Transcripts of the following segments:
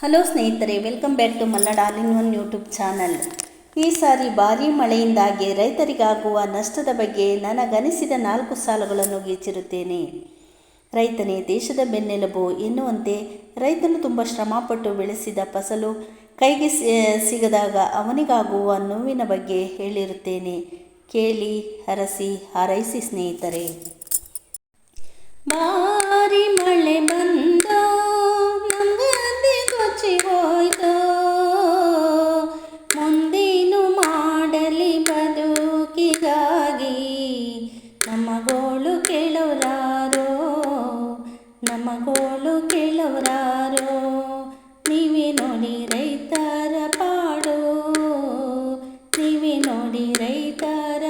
Hello ಸ್ನೇಹಿತರೆ, welcome back to Malnad all in one YouTube channel. ಈ ಸಾರಿ ಭಾರೀ ಮಳೆಯಿಂದಾಗಿ ರೈತರಿಗಾಗುವ ನಷ್ಟದ ಬಗ್ಗೆ ನನಗನಿಸಿದ ನಾಲ್ಕು ಸಾಲುಗಳನ್ನು ಗೀಚಿರುತ್ತೇನೆ. ರೈತನೇ, ದೇಶದ ಬೆನ್ನೆಲುಬು ಎನ್ನುವಂತೆ ರೈತನು ತುಂಬ ಶ್ರಮಪಟ್ಟು ಬೆಳೆಸಿದ ಫಸಲು ಕೈಗೆ ಸಿಗದಾಗ ಅವನಿಗಾಗುವ ನೋವಿನ ಬಗ್ಗೆ ಹೇಳಿರುತ್ತೇನೆ. ಕೇಳಿ, ಹರಸಿ, ಹಾರೈಸಿ ಸ್ನೇಹಿತರೆ. ಭಾರಿ ಮಾಡಿರೈತಾರ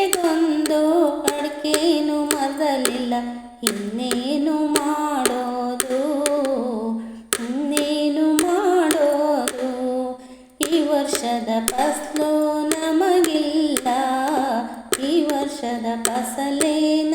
ಎಲೆ ಅಡಕೇನು ಮರದಲ್ಲಿಲ್ಲ. ಇನ್ನೇನು ಮಾಡೋದು? ಇನ್ನೇನು ಮಾಡೋದು? ಈ ವರ್ಷದ ಫಸಲು ನಮಗಿಲ್ಲ. ಈ ವರ್ಷದ ಫಸಲೇ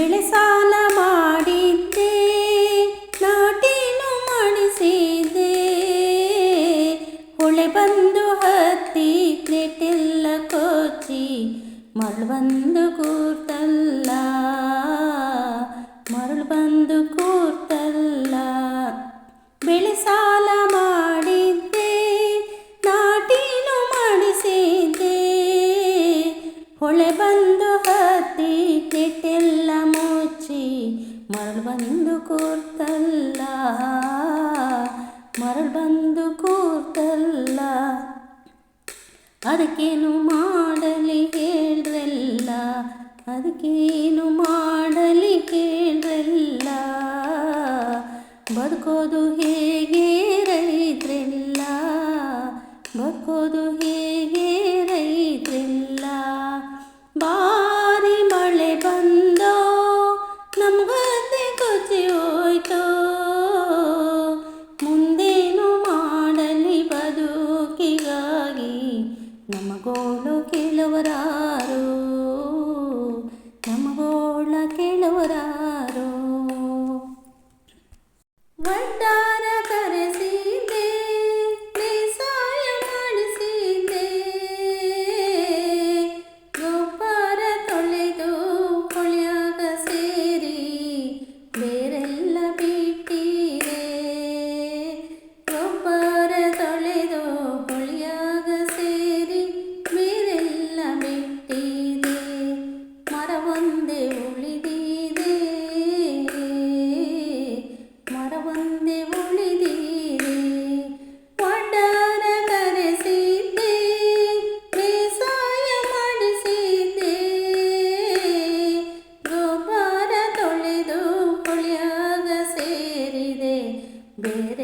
ಬೆಳೆ ಸಾಲ ಮಾಡಿದ್ದೆ, ನಾಟೇನು ಮಾಡಿಸಿದ್ದೆ ಹೊಳೆ ಬಂದು ಹತ್ತಿ ಪ್ಲೇಟೆಲ್ಲ ಕೊಚ್ಚಿ, ಮರಳು ಬಂದು ಕೂರ್ತಲ್ಲ ಮರಳು ಬಂದು ಕೂರ್ತಲ್ಲ ಬೆಳೆ ಸಾಲ ಮರಳು ಬಂದು ಕೂರ್ತಲ್ಲ. ಮರಳು ಬಂದು ಕೂರ್ತಲ್ಲ. ಅದಕ್ಕೇನು ಮಾಡಲಿ ಹೇಳ್ರಲ್ಲ. ಅದಕ್ಕೇನು ಮಾಡಲಿ ಕೇಳ್ರಲ್ಲ ಬದುಕೋದು ಹೇಗೆ ರೈತ್ರೆಲ್ಲ. ಬದುಕೋದು ಹೇಗೆ ರೈತ್ರೆಲ್ಲ. ಕೇಳುವರಾ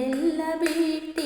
ಎಲ್ಲ ಬಿಟ್ಟಿ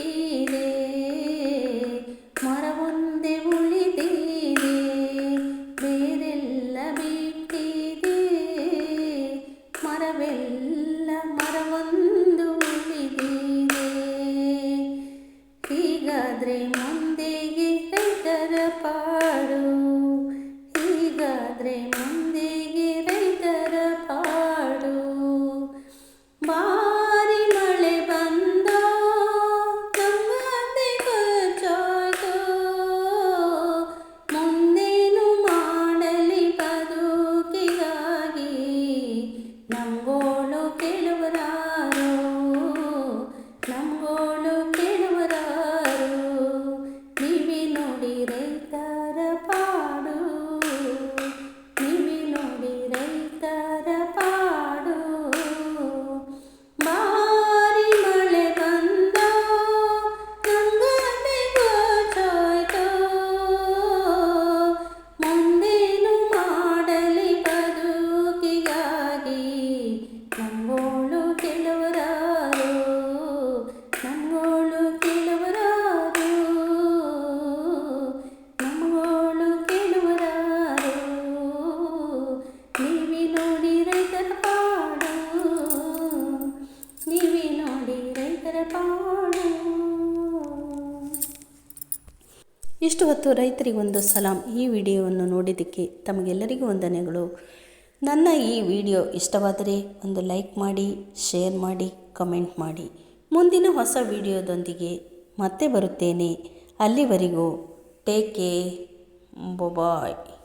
ಇಷ್ಟು ಹೊತ್ತು ರೈತರಿಗೊಂದು ಸಲಾಂ ಈ ವಿಡಿಯೋವನ್ನು ನೋಡಿದ್ದಕ್ಕೆ ತಮಗೆಲ್ಲರಿಗೂ ವಂದನೆಗಳು. ನನ್ನ ಈ ವಿಡಿಯೋ ಇಷ್ಟವಾದರೆ ಒಂದು ಲೈಕ್ ಮಾಡಿ, ಶೇರ್ ಮಾಡಿ, ಕಮೆಂಟ್ ಮಾಡಿ. ಮುಂದಿನ ಹೊಸ ವಿಡಿಯೋದೊಂದಿಗೆ ಮತ್ತೆ ಬರುತ್ತೇನೆ. ಅಲ್ಲಿವರೆಗೂ ಟೇಕ್ ಕೇರ್. ಬಾಯ್.